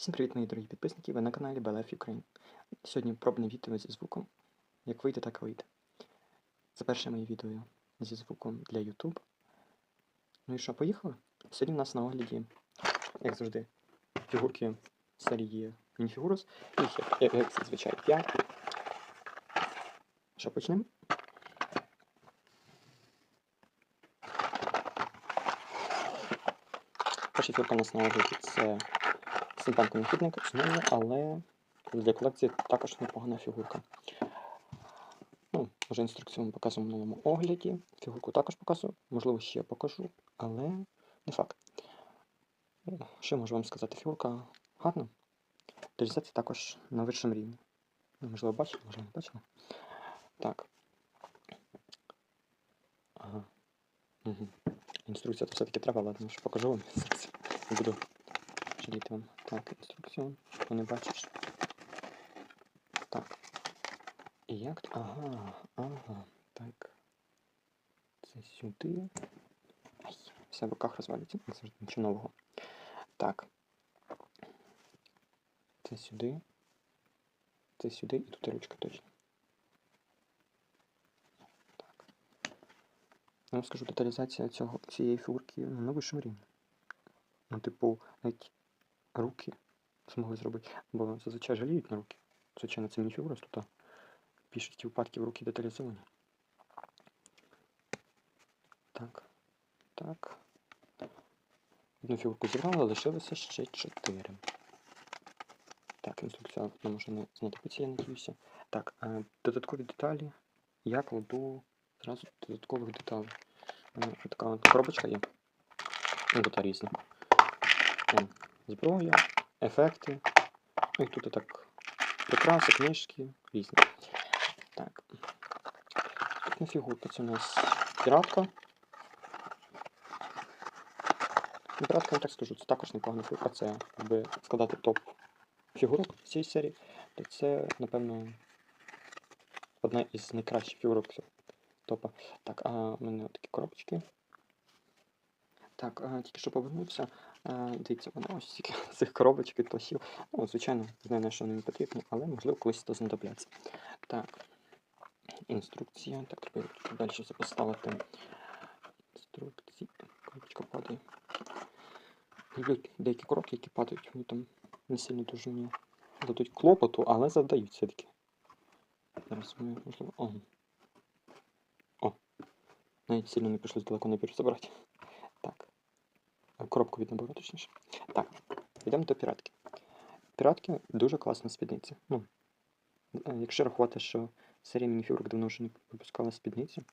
Всім привіт, мої дорогі підписники! Ви на каналі BLF Ukraine. Сьогодні пробне відео зі звуком. Як вийде, так вийде. Це перше моє відео зі звуком для YouTube. Ну і що, поїхали? Сьогодні в нас на огляді, як завжди, фігурки серії Minifigurus. Їх, як, як, як зазвичай, 5. Що, почнемо? Перша фігурка у нас на огляді це Симпанко необхідник, знову, але для колекції також непогана фігурка. Ну, вже інструкцію ми показуємо в новому огляді. Фігурку також показую, можливо, ще покажу, але не факт. Що можу вам сказати? Фігурка гарна. Реалізація також на вищому рівні. Можливо, бачили, можливо, не бачили. Так. Ага. Угу. Інструкція то все-таки треба, ладно, що покажу вам. Буду жаліти вам. Так, інструкцію, хто не бачиш. Так. І як? Ага, ага. Так. Це сюди. Ай, все в руках розвалюється. Це ж нічого нового. Так. Це сюди. Це сюди і тут ручка точно. Так. Я вам скажу, деталізація цього, цієї фігурки на вищому рівні. Ну, типу, навіть руки змогли зробити. Бо зазвичай жаліють на руки. Звичайно, це мініфігура, тут в більшості випадків руки деталізовані. Так. Так. Одну фігурку зібрали, лишилося ще чотири. Так, інструкція нам може не знадобиться, я надіюся. Так, е, додаткові деталі. Я кладу зразу додаткових деталей. Така коробочка є. Ну, тут різні. Зброя, ефекти. Ну і тут так прикраси, книжки, різні. Так. Наступна фігурка це у нас піратка. Ну, Піратка, я так скажу, це також непогана фігурка. Це аби складати топ фігурок цієї серії, то це, напевно, одна із найкращих фігурок топа. Так, а в мене такі коробочки. Так, тільки що повернувся. А, дивіться, мене ось стільки цих коробочок відпочив. Ну, звичайно, знаю, на що вони мені потрібні, але можливо колись то знадобляться. Так. Інструкція. Так, треба далі все поставити. Інструкції. Коробочка падає. Люблю деякі коробки, які падають, вони там не сильно дуже мені дадуть клопоту, але завдають все-таки. Зараз ми можливо. О. О. Навіть сильно не прийшлось далеко набір забрати. Коробку від набору, точніше. Так, йдемо до піратки. Піратки дуже класна спідниця. Ну, е, якщо рахувати, що серія мініфігурок давно вже не випускала спідницю,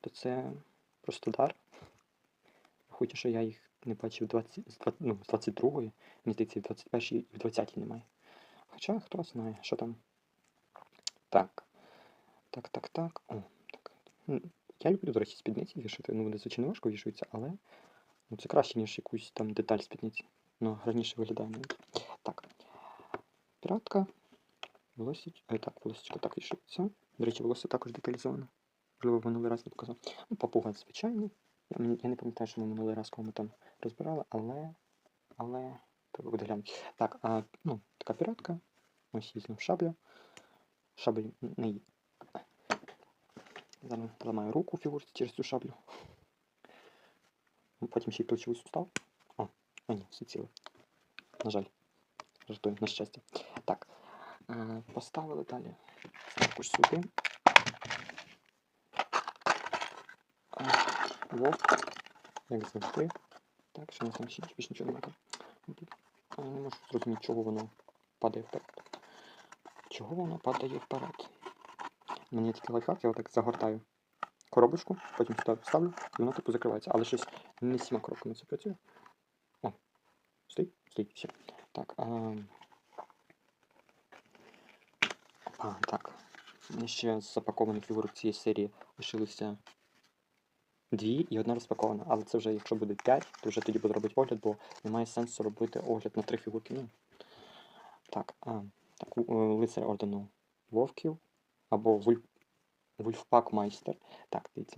то це просто дар. Хоча що я їх не бачив 20, з 20, ну, з 22-ї, мені здається, в 21-й і в 20-й немає. Хоча хто знає, що там. Так. Так, так, так. О, так. Я люблю, до речі, спідниці вішати. Ну, вони звичайно важко вішуються, але ну, це краще, ніж якусь там деталь спідниці. Ну, гарніше виглядає навіть. Так. Піратка. Волосіч... Е, так, волосечко так вішується. До речі, волосся також деталізоване. Можливо, в минулий раз не показав. Ну, папуга звичайний. Я, не пам'ятаю, що ми минулий раз кого ми там розбирали, але. Але. Треба буде глянути. Так, а, ну, така піратка. Ось її знов шабля. Шаблю не її. Зараз ламаю руку фігурці через цю шаблю. Потім ще й плечовий сустав. О, а ні, все ціле. На жаль. Жартую, на щастя. Так. Е, поставили далі. Також сюди. Е, Вовк. Як завжди. Так, що у нас там ще більше нічого немає. Я не можу зрозуміти, чого воно падає вперед. Чого воно падає вперед? Є такий лайфхак, я отак загортаю коробочку, потім сюди ставлю, і воно типу закривається. Але щось не всіма коробками це працює. О, стій, стій, все. Так. А... а, так. Ще з запакованих фігурок цієї серії лишилося дві і одна розпакована. Але це вже, якщо буде 5, то вже тоді буду робити огляд, бо немає сенсу робити огляд на три фігурки. Ну. Так, а, так, е, лицар ордену Вовків або Вульфпак Майстер. Так, дивіться.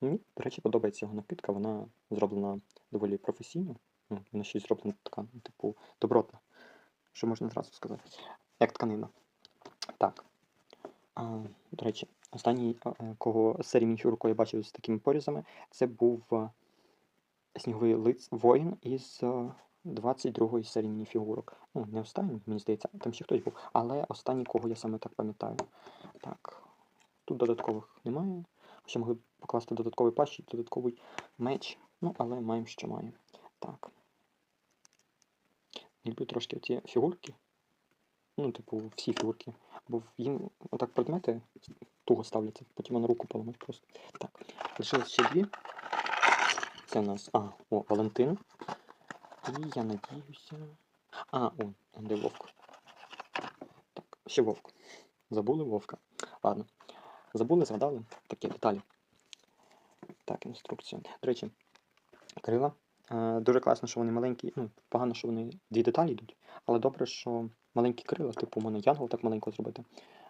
Мені, до речі, подобається його накидка, вона зроблена доволі професійно. Ну, вона ще й зроблена така, ну, типу, добротна. що можна зразу сказати. Як тканина. Так. А, до речі, останній, е, кого з серії мініфігурку я бачив з такими порізами, це був е, сніговий лиць воїн із е, 22-ї серії мініфігурок. Ну, не останній, мені здається, там ще хтось був, але останній, кого я саме так пам'ятаю. Так. Тут додаткових немає. Ще могли б покласти додатковий патч, додатковий меч. Ну, але маємо, що маємо. Так. Люблю трошки ці фігурки. Ну, типу, всі фігурки. Бо їм отак предмети туго ставляться, потім на руку поламать просто. Так. Лишилось ще дві. Це у нас. А, о, Валентин. І я надіюся. А, о, де вовк. Так, ще вовк. Забули вовка. Ладно. Забули, згадали. Такі деталі. Так, інструкція. До речі, крила. Е, дуже класно, що вони маленькі. Ну, погано, що вони дві деталі йдуть. Але добре, що маленькі крила, типу, можна янгол так маленько зробити.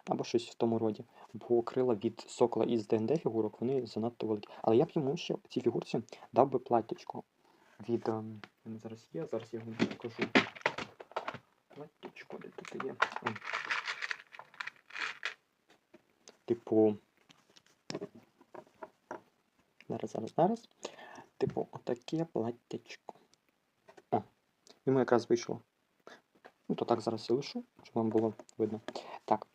Або щось в тому роді. Бо крила від сокола із ДНД фігурок, вони занадто великі. Але я б йому ще цій фігурці дав би платтячко. Від. ем, зараз є, зараз я його покажу. Платтячко, де тут є. Типу. Зараз, зараз, зараз. Типу, отаке платтячко. О, йому якраз вийшло. Ну, то так зараз і лишу, щоб вам було видно. Так.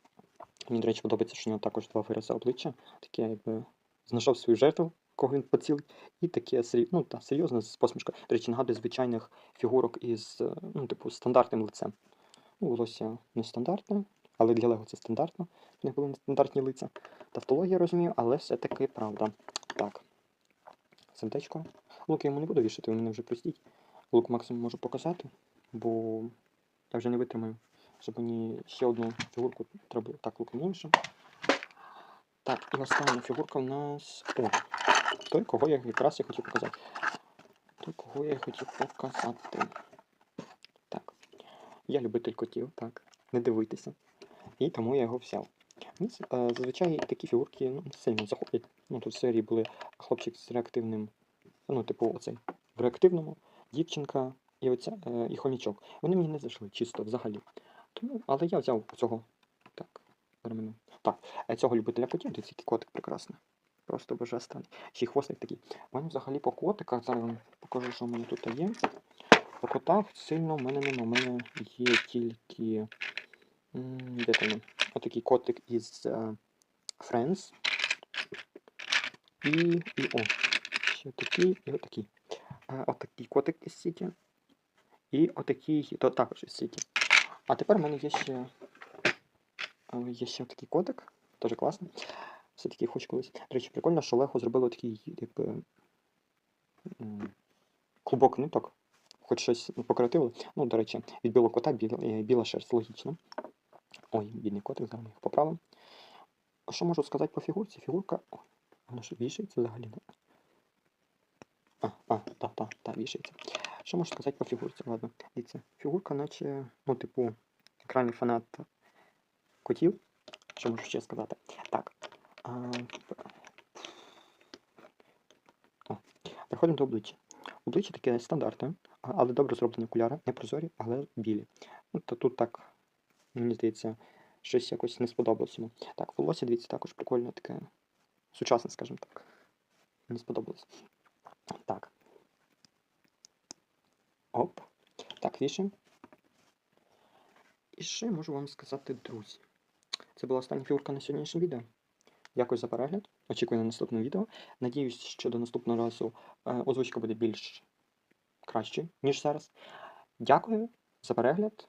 Мені, до речі, подобається, що у нього також два вирази обличчя. Таке, якби знайшов свою жертву, кого він поцілить, і таке ну, та, серйозне з посмішкою. До речі, нагадує звичайних фігурок із, е, ну, типу, стандартним лицем. Ну, волосся нестандартне, але для Лего це стандартно. В них були нестандартні лиця. Тавтологія розумію, але все-таки правда. Так. Сердечко. Лук я йому не буду вішати, мене вже простіть. Лук максимум можу показати, бо я вже не витримаю, щоб мені ще одну фігурку треба було так луком інше. Так, і остання фігурка у нас. О, той, кого я якраз і хотів показати. Той, кого я хотів показати. Так. Я любитель котів, так. Не дивуйтеся. І тому я його взяв. Ну, е, Зазвичай такі фігурки ну, сильно заходять. Ну, тут в серії були хлопчик з реактивним, ну, типу, оцей в реактивному, дівчинка і оця, е, і хомічок. Вони мені не зайшли чисто взагалі. Тому, але я взяв цього. Так, мене. Так, е, цього любителя котів, дивіться, який котик прекрасний. Просто божественний. Ще й хвостик такий. У мене взагалі по котиках, зараз вам покажу, що в мене тут є. По котах сильно в мене нема. У мене є тільки. Де там? Отакий котик із е, Friends. І. І о. Ще такий і отакий. Е, Отакий котик із Сіті. І отакий, то також із Сіті. А тепер в мене є ще. е, Є ще такий котик. Дуже класно. Все-таки хоч колись. До речі, прикольно, що Лего зробило такий, м, Клубок ниток. Хоч щось покреативили. Ну, до речі, від білого кота біла, біла шерсть, логічно. Ой, бідний котик, зараз їх поправимо. Що можу сказати по фігурці? Фігурка. Ой, вона що вішається взагалі? А, а, та, та, та, вішається. Що можу сказати по фігурці? Ладно, дивіться. Фігурка, наче, ну, типу, екранний фанат котів. Що можу ще сказати? Так. А, О, переходимо до обличчя. Обличчя таке стандартне, але добре зроблені окуляри, не прозорі, але білі. Ну, то тут так, мені здається, щось якось не сподобалось йому. Так, волосся, дивіться, також прикольне таке. Сучасне, скажімо так. Мені сподобалось. Так. Оп. Так, вішаємо. І ще можу вам сказати, друзі. Це була остання фігурка на сьогоднішнє відео. Дякую за перегляд. Очікую на наступне відео. Надіюсь, що до наступного разу е, озвучка буде більш кращою, ніж зараз. Дякую за перегляд